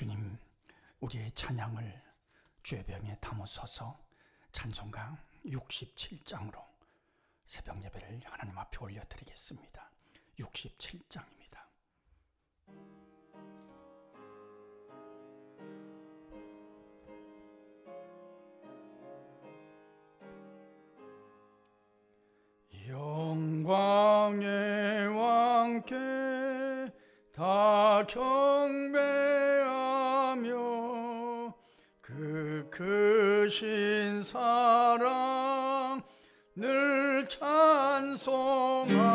주님 우리의 찬양을 죄병에 담으소서 찬송강 67장으로 새벽 예배를 하나님 앞에 올려드리겠습니다. 67장입니다. 영광의 왕께 다 경배 크신 사랑 늘 찬송하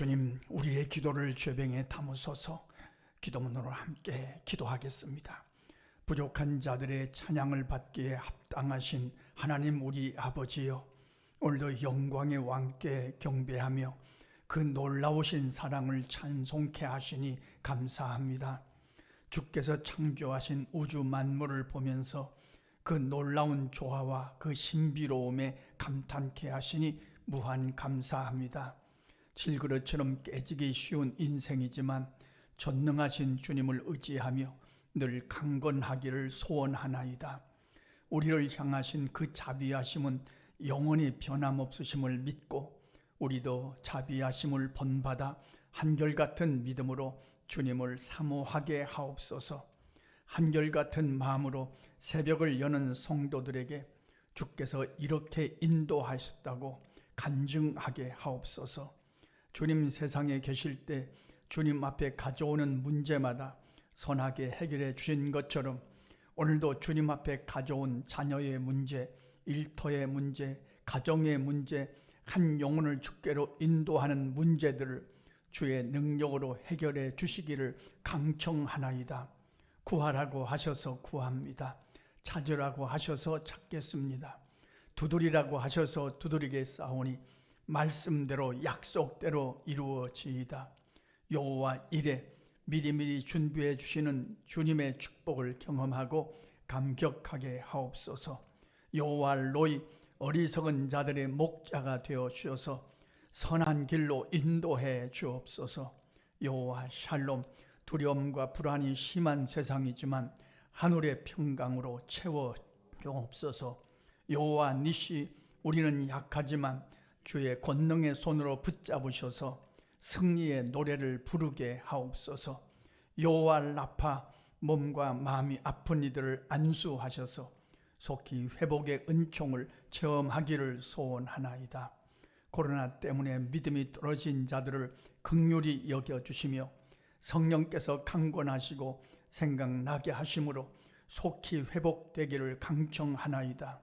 주님 우리의 기도를 죄병에 담으소서 기도문으로 함께 기도하겠습니다. 부족한 자들의 찬양을 받기에 합당하신 하나님 우리 아버지여 오늘도 영광의 왕께 경배하며 그 놀라우신 사랑을 찬송케 하시니 감사합니다. 주께서 창조하신 우주 만물을 보면서 그 놀라운 조화와 그 신비로움에 감탄케 하시니 무한 감사합니다. 질그릇처럼 깨지기 쉬운 인생이지만 전능하신 주님을 의지하며 늘 강건하기를 소원하나이다. 우리를 향하신 그 자비하심은 영원히 변함없으심을 믿고 우리도 자비하심을 본받아 한결같은 믿음으로 주님을 사모하게 하옵소서. 한결같은 마음으로 새벽을 여는 성도들에게 주께서 이렇게 인도하셨다고 간증하게 하옵소서. 주님 세상에 계실 때 주님 앞에 가져오는 문제마다 선하게 해결해 주신 것처럼 오늘도 주님 앞에 가져온 자녀의 문제, 일터의 문제, 가정의 문제, 한 영혼을 주께로 인도하는 문제들을 주의 능력으로 해결해 주시기를 강청하나이다. 구하라고 하셔서 구합니다. 찾으라고 하셔서 찾겠습니다. 두드리라고 하셔서 두드리겠사오니 말씀대로 약속대로 이루어지이다. 여호와 이래 미리미리 준비해 주시는 주님의 축복을 경험하고 감격하게 하옵소서. 여호와 로이 어리석은 자들의 목자가 되어 주셔서 선한 길로 인도해 주옵소서. 여호와 샬롬 두려움과 불안이 심한 세상이지만 하늘의 평강으로 채워 주옵소서. 여호와 니시 우리는 약하지만 주의 권능의 손으로 붙잡으셔서 승리의 노래를 부르게 하옵소서. 여호와 라파 몸과 마음이 아픈 이들을 안수하셔서 속히 회복의 은총을 체험하기를 소원하나이다. 코로나 때문에 믿음이 떨어진 자들을 극률히 여겨 주시며 성령께서 강권하시고 생각나게 하심으로 속히 회복되기를 강청하나이다.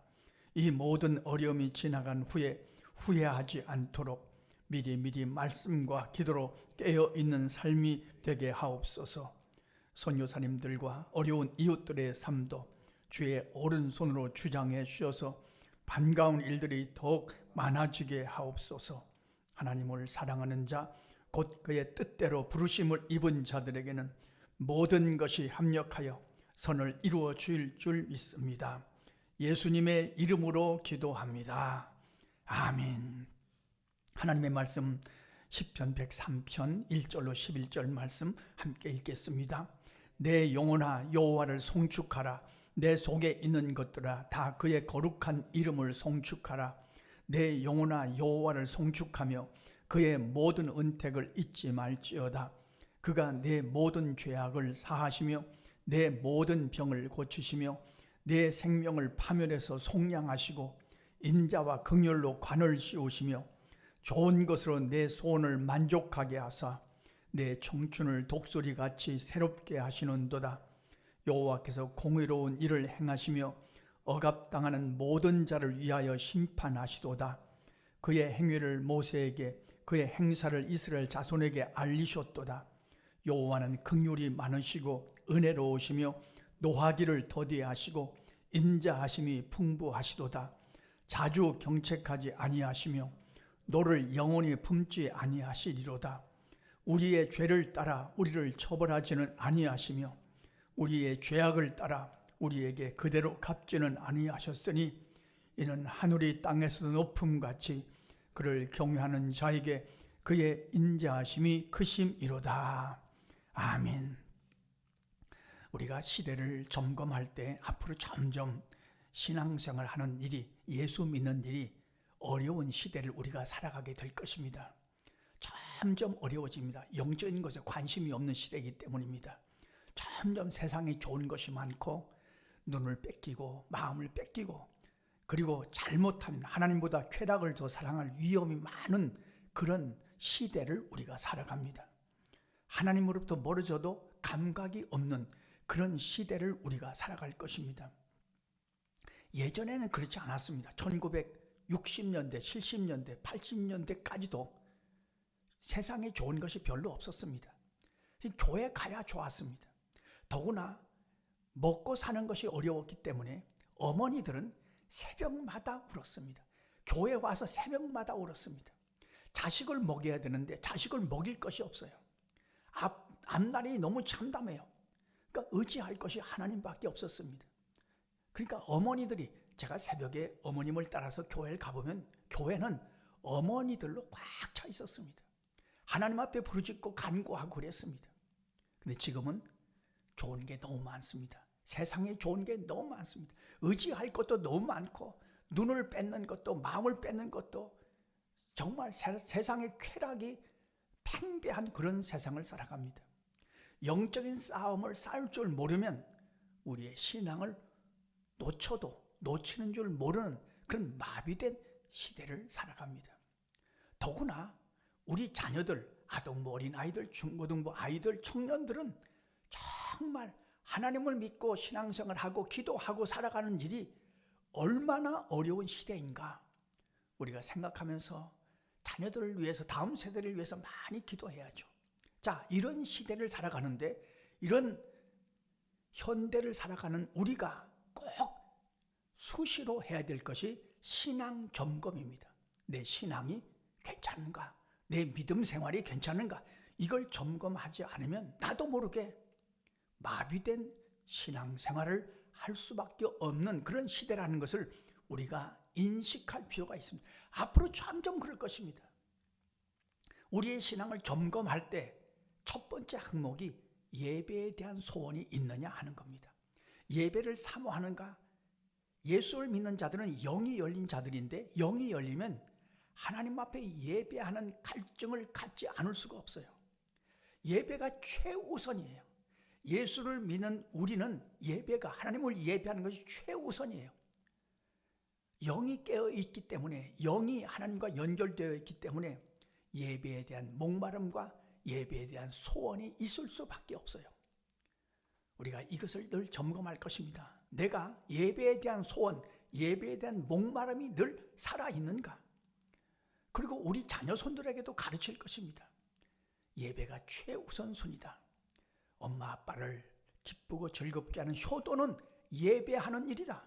이 모든 어려움이 지나간 후에 후회하지 않도록 미리 미리 말씀과 기도로 깨어 있는 삶이 되게 하옵소서. 선교사님들과 어려운 이웃들의 삶도 주의 오른손으로 주장해 주셔서 반가운 일들이 더욱 많아지게 하옵소서. 하나님을 사랑하는 자, 곧 그의 뜻대로 부르심을 입은 자들에게는 모든 것이 합력하여 선을 이루어 주일 줄 믿습니다. 예수님의 이름으로 기도합니다. 아멘. 하나님의 말씀 10편 103편 1절로 11절 말씀 함께 읽겠습니다. 내 영혼아 여호와를 송축하라 내 속에 있는 것들아 다 그의 거룩한 이름을 송축하라 내 영혼아 여호와를 송축하며 그의 모든 은택을 잊지 말지어다 그가 내 모든 죄악을 사하시며 내 모든 병을 고치시며 내 생명을 파멸해서 속량하시고 인자와 긍휼로 관을 씌우시며 좋은 것으로 내 소원을 만족하게 하사 내 청춘을 독수리같이 새롭게 하시는도다. 여호와께서 공의로운 일을 행하시며 억압당하는 모든 자를 위하여 심판하시도다. 그의 행위를 모세에게 그의 행사를 이스라엘 자손에게 알리셨도다. 여호와는 긍휼이 많으시고 은혜로우시며 노하기를 더디하시고 인자하심이 풍부하시도다. 자주 경책하지 아니하시며 노를 영원히 품지 아니하시리로다. 우리의 죄를 따라 우리를 처벌하지는 아니하시며 우리의 죄악을 따라 우리에게 그대로 갚지는 아니하셨으니 이는 하늘이 땅에서 높음 같이 그를 경외하는 자에게 그의 인자하심이 크심이로다. 아멘. 우리가 시대를 점검할 때 앞으로 점점 신앙생활 하는 일이 예수 믿는 일이 어려운 시대를 우리가 살아가게 될 것입니다. 점점 어려워집니다. 영적인 것에 관심이 없는 시대이기 때문입니다. 점점 세상에 좋은 것이 많고 눈을 뺏기고 마음을 뺏기고 그리고 잘못하면 하나님보다 쾌락을 더 사랑할 위험이 많은 그런 시대를 우리가 살아갑니다. 하나님으로부터 멀어져도 감각이 없는 그런 시대를 우리가 살아갈 것입니다. 예전에는 그렇지 않았습니다. 1960년대, 70년대, 80년대까지도 세상에 좋은 것이 별로 없었습니다. 교회 가야 좋았습니다. 더구나 먹고 사는 것이 어려웠기 때문에 어머니들은 새벽마다 울었습니다. 교회 와서 새벽마다 울었습니다. 자식을 먹여야 되는데 자식을 먹일 것이 없어요. 앞, 앞날이 너무 참담해요. 그러니까 의지할 것이 하나님밖에 없었습니다. 그러니까 어머니들이 제가 새벽에 어머님을 따라서 교회를 가보면 교회는 어머니들로 꽉 차 있었습니다. 하나님 앞에 부르짖고 간구하고 그랬습니다. 근데 지금은 좋은 게 너무 많습니다. 세상에 좋은 게 너무 많습니다. 의지할 것도 너무 많고 눈을 뺏는 것도 마음을 뺏는 것도 정말 세, 상의 쾌락이 팽배한 그런 세상을 살아갑니다. 영적인 싸움을 싸울 줄 모르면 우리의 신앙을 놓쳐도 놓치는 줄 모르는 그런 마비된 시대를 살아갑니다. 더구나 우리 자녀들, 아동부 어린 아이들, 중고등부 아이들, 청년들은 정말 하나님을 믿고 신앙생활 하고 기도하고 살아가는 일이 얼마나 어려운 시대인가 우리가 생각하면서 자녀들을 위해서 다음 세대를 위해서 많이 기도해야죠. 자, 이런 시대를 살아가는데 이런 현대를 살아가는 우리가 꼭 수시로 해야 될 것이 신앙 점검입니다. 내 신앙이 괜찮은가? 내 믿음 생활이 괜찮은가? 이걸 점검하지 않으면 나도 모르게 마비된 신앙 생활을 할 수밖에 없는 그런 시대라는 것을 우리가 인식할 필요가 있습니다. 앞으로 점점 그럴 것입니다. 우리의 신앙을 점검할 때 첫 번째 항목이 예배에 대한 소원이 있느냐 하는 겁니다. 예배를 사모하는가? 예수를 믿는 자들은 영이 열린 자들인데 영이 열리면 하나님 앞에 예배하는 갈증을 갖지 않을 수가 없어요. 예배가 최우선이에요. 예수를 믿는 우리는 예배가 하나님을 예배하는 것이 최우선이에요. 영이 깨어 있기 때문에 영이 하나님과 연결되어 있기 때문에 예배에 대한 목마름과 예배에 대한 소원이 있을 수밖에 없어요. 우리가 이것을 늘 점검할 것입니다. 내가 예배에 대한 소원, 예배에 대한 목마름이 늘 살아있는가? 그리고 우리 자녀 손들에게도 가르칠 것입니다. 예배가 최우선순위다. 엄마 아빠를 기쁘고 즐겁게 하는 효도는 예배하는 일이다.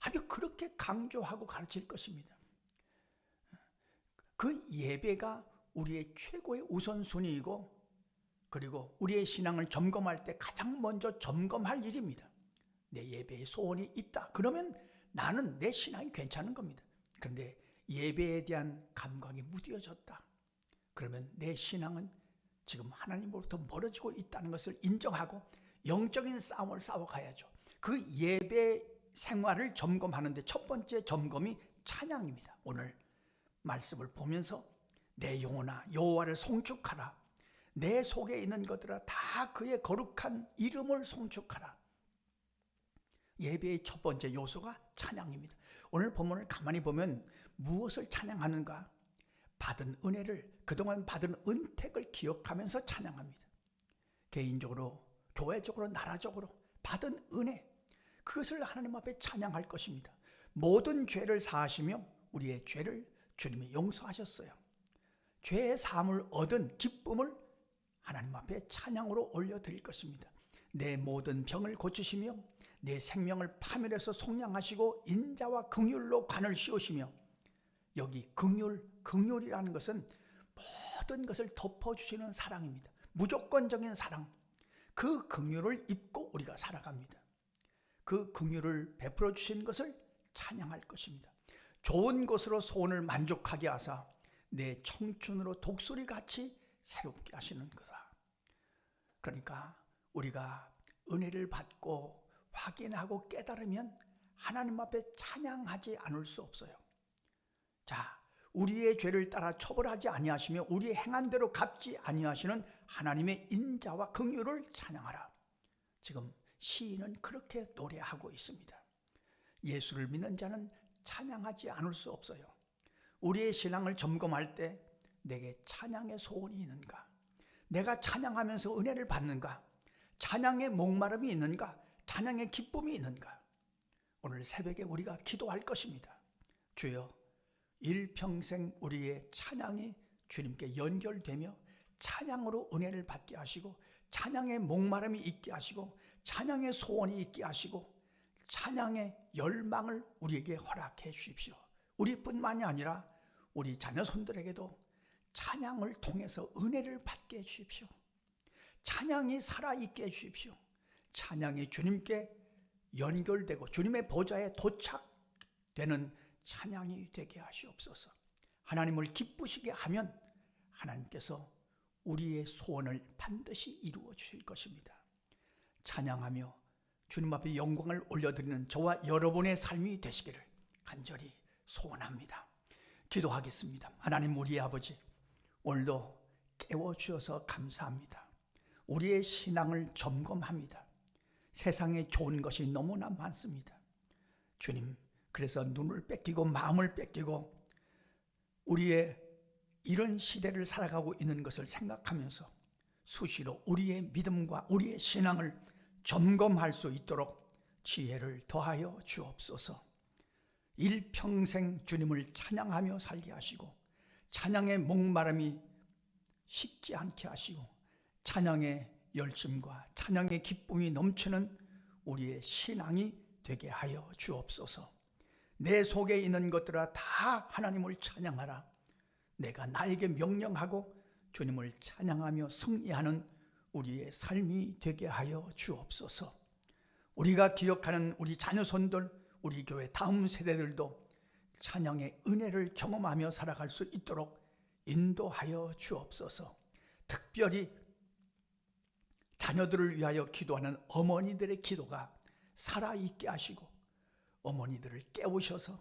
아주 그렇게 강조하고 가르칠 것입니다. 그 예배가 우리의 최고의 우선순위이고 그리고 우리의 신앙을 점검할 때 가장 먼저 점검할 일입니다. 내 예배에 소원이 있다. 그러면 나는 내 신앙이 괜찮은 겁니다. 그런데 예배에 대한 감각이 무뎌졌다. 그러면 내 신앙은 지금 하나님으로부터 멀어지고 있다는 것을 인정하고 영적인 싸움을 싸워가야죠. 그 예배 생활을 점검하는데 첫 번째 점검이 찬양입니다. 오늘 말씀을 보면서 내 영혼아 여호와를 송축하라. 내 속에 있는 것들아 다 그의 거룩한 이름을 송축하라. 예배의 첫 번째 요소가 찬양입니다. 오늘 본문을 가만히 보면 무엇을 찬양하는가? 받은 은혜를 그동안 받은 은택을 기억하면서 찬양합니다. 개인적으로, 교회적으로, 나라적으로 받은 은혜 그것을 하나님 앞에 찬양할 것입니다. 모든 죄를 사하시며 우리의 죄를 주님이 용서하셨어요. 죄의 사함을 얻은 기쁨을 하나님 앞에 찬양으로 올려드릴 것입니다. 내 모든 병을 고치시며 내 생명을 파멸해서 속량하시고 인자와 긍휼로 관을 씌우시며 여기 긍휼, 긍휼이라는 것은 모든 것을 덮어주시는 사랑입니다. 무조건적인 사랑. 그 긍휼을 입고 우리가 살아갑니다. 그 긍휼을 베풀어 주신 것을 찬양할 것입니다. 좋은 것으로 소원을 만족하게 하사 내 청춘으로 독수리 같이 새롭게 하시는 거다. 그러니까 우리가 은혜를 받고 확인하고 깨달으면 하나님 앞에 찬양하지 않을 수 없어요. 자, 우리의 죄를 따라 처벌하지 아니하시며 우리의 행한 대로 갚지 아니하시는 하나님의 인자와 긍휼을 찬양하라. 지금 시인은 그렇게 노래하고 있습니다. 예수를 믿는 자는 찬양하지 않을 수 없어요. 우리의 신앙을 점검할 때 내게 찬양의 소원이 있는가? 내가 찬양하면서 은혜를 받는가? 찬양의 목마름이 있는가? 찬양의 기쁨이 있는가? 오늘 새벽에 우리가 기도할 것입니다. 주여, 일평생 우리의 찬양이 주님께 연결되며 찬양으로 은혜를 받게 하시고 찬양의 목마름이 있게 하시고 찬양의 소원이 있게 하시고 찬양의 열망을 우리에게 허락해 주십시오. 우리뿐만이 아니라 우리 자녀 손들에게도 찬양을 통해서 은혜를 받게 해 주십시오. 찬양이 살아있게 해 주십시오. 찬양이 주님께 연결되고 주님의 보좌에 도착되는 찬양이 되게 하시옵소서. 하나님을 기쁘시게 하면 하나님께서 우리의 소원을 반드시 이루어 주실 것입니다. 찬양하며 주님 앞에 영광을 올려드리는 저와 여러분의 삶이 되시기를 간절히 소원합니다. 기도하겠습니다. 하나님 우리 아버지 오늘도 깨워 주셔서 감사합니다. 우리의 신앙을 점검합니다. 세상에 좋은 것이 너무나 많습니다. 주님, 그래서 눈을 뺏기고 마음을 뺏기고 우리의 이런 시대를 살아가고 있는 것을 생각하면서 수시로 우리의 믿음과 우리의 신앙을 점검할 수 있도록 지혜를 더하여 주옵소서. 일평생 주님을 찬양하며 살게 하시고 찬양의 목마름이 식지 않게 하시고 찬양의 열심과 찬양의 기쁨이 넘치는 우리의 신앙이 되게 하여 주옵소서. 내 속에 있는 것들아 다 하나님을 찬양하라. 내가 나에게 명령하고 주님을 찬양하며 승리하는 우리의 삶이 되게 하여 주옵소서. 우리가 기억하는 우리 자녀손들, 우리 교회 다음 세대들도 찬양의 은혜를 경험하며 살아갈 수 있도록 인도하여 주옵소서. 특별히 자녀들을 위하여 기도하는 어머니들의 기도가 살아있게 하시고 어머니들을 깨우셔서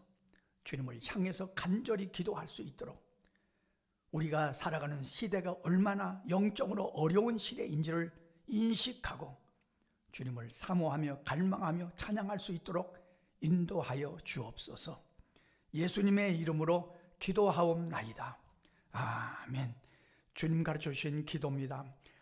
주님을 향해서 간절히 기도할 수 있도록 우리가 살아가는 시대가 얼마나 영적으로 어려운 시대인지를 인식하고 주님을 사모하며 갈망하며 찬양할 수 있도록 인도하여 주옵소서. 예수님의 이름으로 기도하옵나이다. 아멘. 주님 가르쳐 주신 기도입니다.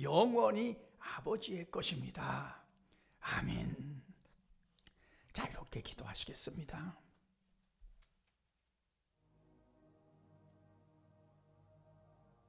영원히 아버지의 것입니다. 아멘. 자, 이렇게 기도하시겠습니다.